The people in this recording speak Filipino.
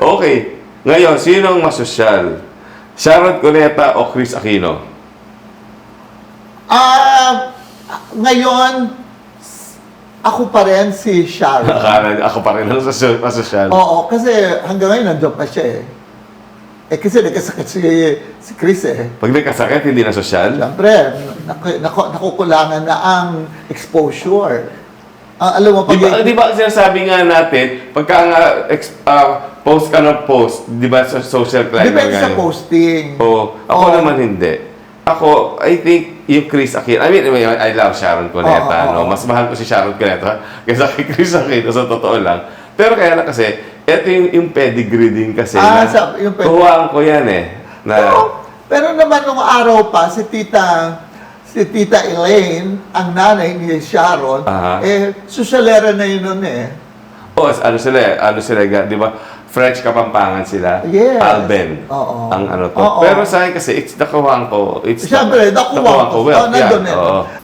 Okay. Ngayon, sino ang masosyal? Sharon Cuneta o Chris Aquino? Ah, ngayon, ako pa rin si Sharon. Akala ako pa rin ang sosyal, masosyal. Oo, kasi hanggang ngayon nandiyan pa siya eh. Eh kasi nagkasakit si, si Chris eh. Pag nagkasakit, hindi na sosyal? Siyempre, naku, naku, nakukulangan na ang exposure. Ah, alam mo, Di pag... ba, di ba sinasabi nga natin, pagka nga ex, ah, post ka ng post, di ba sa social climber Depende sa posting. Oo. Ako Oo. naman hindi. Ako, I think yung Chris Aquino, I mean, I, love Sharon Cuneta, Oo, oo, no? oo. Mas mahal ko si Sharon Cuneta kaysa kay Chris Aquino, sa totoo lang. Pero kaya lang kasi, ito yung, yung pedigree din kasi Ah, na, sa- yung pedigree. tuwaan ko yan eh. Na, Pero, pero naman nung araw pa, si Tita si Tita Elaine, ang nanay ni Sharon, Aha. eh, susalera na yun nun eh. oh, ano sila, eh, ano sila, ga- di ba? French Kapampangan sila. Yes. Alben. Oo. Ang ano to. Oo. Pero sa akin kasi, it's nakuhaan ko. It's Siyempre, nakuhaan ko. Well, Oh, nandun yeah, eh. oo.